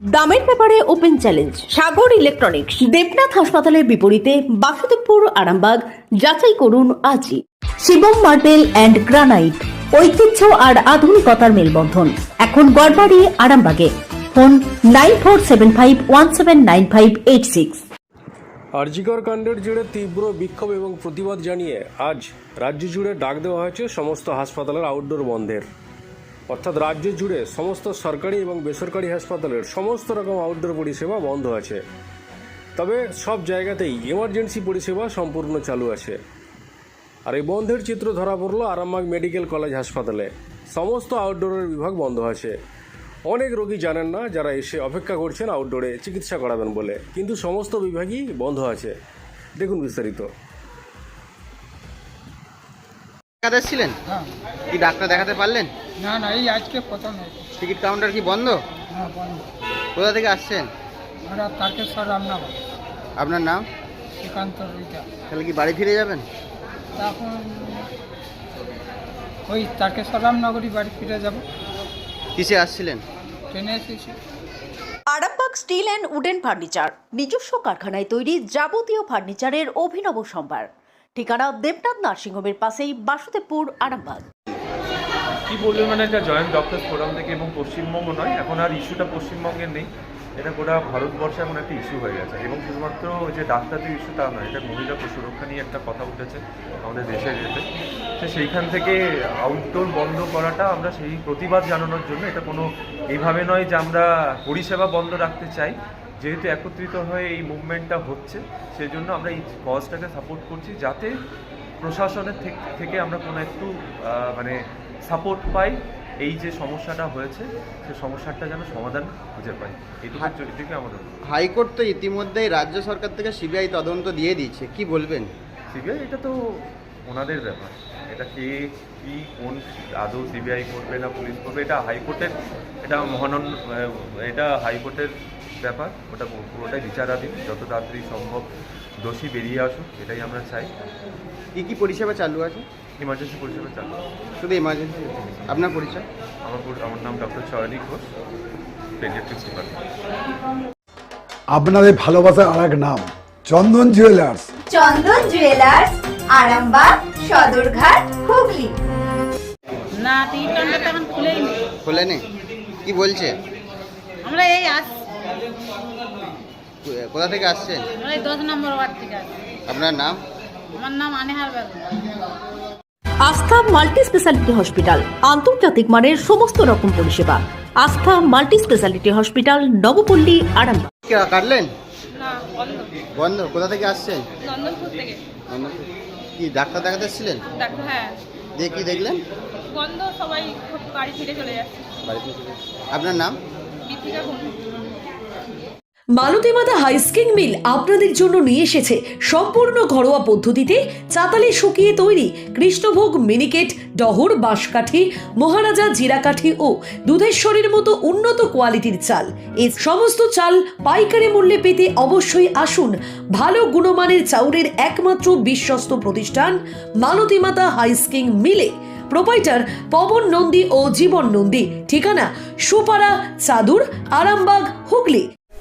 দামের ব্যাপারে open challenge, Sagar electronics, Debnath হাসপাতালের বিপরীতে বাসুদেবপুর, আরামবাগ, যাচাই করুন আজই। শিবম মার্বেল অ্যান্ড গ্রানাইট, ঐতিহ্য আর আধুনিকতার মেলবন্ধন। এখন গড়বাড়ি, আরামবাগে। Phone nine four seven five one seven nine five eight six. RG Kar কাণ্ডের জুড়ে তীব্র বিক্ষোভ এবং প্রতিবাদ জানিয়ে আজ রাজ্য জুড়ে ডাক দেওয়া হয়েছে সমস্ত হাসপাতালের আউটডোর বন্ধের। অর্থাৎ রাজ্য জুড়ে সমস্ত সরকারি এবং বেসরকারি হাসপাতালের সমস্ত রকম আউটডোর পরিষেবা বন্ধ আছে। তবে সব জায়গাতেই এমার্জেন্সি পরিষেবা সম্পূর্ণ চালু আছে। আর এই বন্ধের চিত্র ধরা পড়ল আরামবাগ মেডিকেল কলেজ হাসপাতালে। সমস্ত আউটডোরের বিভাগ বন্ধ আছে। অনেক রোগী জানেন না যারা এসে অপেক্ষা করছেন আউটডোরে চিকিৎসা করাবেন বলে। কিন্তু সমস্ত বিভাগই বন্ধ আছে। দেখুন বিস্তারিত। দেখাতে এসেছিলেন হ্যাঁ। কি ডাক্তার দেখাতে পারলেন? না না এই আজকে প্রথম টিকিট কাউন্টার কি বন্ধ? হ্যাঁ বন্ধ। কোথা থেকে আসছেন? আমরা তারকেশ্বর রামনগর। আপনার নাম? শ্রীকান্ত রুইটা তাহলে কি বাড়ি ফিরে যাবেন? তখন ওই তারকেশ্বর রামনগরই বাড়ি ফিরে যাব। কিসে আসছিলেন? ট্রেনে এসেছি। Arambagh steel and wooden furniture নিজস্ব কারখানায় তৈরি যাবতীয় ফার্নিচারের অভিনব সম্ভার। ঠিকানা দেবনাথ নার্সিংহোমের পাশেই বাসুদেবপুর, আরামবাগ। কি বলবে মানে এটা জয়েন্ট ডক্টর ফোরাম থেকে এবং পশ্চিমবঙ্গ নয়, এখন আর ইস্যুটা পশ্চিমবঙ্গের নেই। এটা গোটা ভারতবর্ষে এখন একটা ইস্যু হয়ে গেছে এবং শুধুমাত্র যে ডাক্তারদের ইস্যু তা নয়, এটা মহিলা সুরক্ষা নিয়ে একটা কথা উঠেছে আমাদের দেশে যেতে। তো সেইখান থেকে আউটডোর বন্ধ করাটা আমরা সেই প্রতিবাদ জানানোর জন্য, এটা কোনো এইভাবে নয় যে আমরা পরিষেবা বন্ধ রাখতে চাই। যেহেতু একত্রিত হয়ে এই মুভমেন্টটা হচ্ছে সেই জন্য আমরা এই কজটাকে সাপোর্ট করছি যাতে প্রশাসনের থেক- আমরা কোনো একটু মানে সাপোর্ট পাই এই যে সমস্যাটা হয়েছে সে সমস্যাটা যেন সমাধান খুঁজে পাই। এটুকু আমাদের হাইকোর্ট তো ইতিমধ্যেই রাজ্য সরকার থেকে সিবিআই তদন্ত দিয়ে দিচ্ছে কি বলবেন? সিবিআই এটা তো ওনাদের ব্যাপার। এটা কে কি কোন আদৌ সিবিআই করবে না পুলিশ করবে এটা হাইকোর্টের এটা মহানন এটা হাইকোর্টের ব্যাপার ওটা পুরোটাই বিচারাধীন যত তাড়াতাড়ি সম্ভব দোষী বেরিয়ে আসুক এটাই আমরা চাই। কি কি পরিষেবা চালু আছে? ইমার্জেন্সি পরিষেবা চালু শুধু এমার্জেন্সি আপনার পরিচয়? আমার পুর- আমার নাম doctor Choyoni Ghosh pediatrics department আপনাদের ভালোবাসার আর এক নাম চন্দন জুয়েলার্স চন্দন জুয়েলার্স আরামবাগ সদরঘাট হুগলি। না টিকিট কাউন্টার তো এখন খুলেই কি বলছে? আমরা এই আস কোথা থেকে আসছেন? আমরা দশ নম্বর ওয়ার্ড থেকে আপনার নাম? আমার নাম আনেহার বেগম। আস্থা মাল্টি স্পেশালিটি হসপিটাল আন্তর্জাতিক মানের সমস্ত রকম পরিষেবা। Astha multi speciality hospital Nabapally Arambagh. কাটলেন? বন্ধ। বন্ধ। কোথা থেকে আসছেন। কি ডাক্তার দেখাতে এসেছিলেন? ডাক্তার হ্যাঁ। দিয়ে কি দেখলেন? বন্ধ সবাই বাড়ি ফিরে চলে যাচ্ছে। আপনার নাম? বিথিকা কুন্ডু মালতীমাতা হাইস্কিং মিল আপনাদের জন্য নিয়ে এসেছে সম্পূর্ণ ঘরোয়া পদ্ধতিতে চাতালে শুকিয়ে তৈরি কৃষ্ণভোগ মিনিকেট ডহর, বাঁশকাঠি, মহারাজা জিরাকাঠি ও দুধেশ্বরীর মতো উন্নত কোয়ালিটির চাল। এই সমস্ত চাল পাইকারি মূল্যে পেতে অবশ্যই আসুন ভালো গুণমানের চাউরের একমাত্র বিশ্বস্ত প্রতিষ্ঠান মালতীমাতা হাইস্কিং মিলে প্রোপাইটার পবন নন্দী ও জীবন নন্দী। ঠিকানা সুপারা চাদুর, আরামবাগ, হুগলি।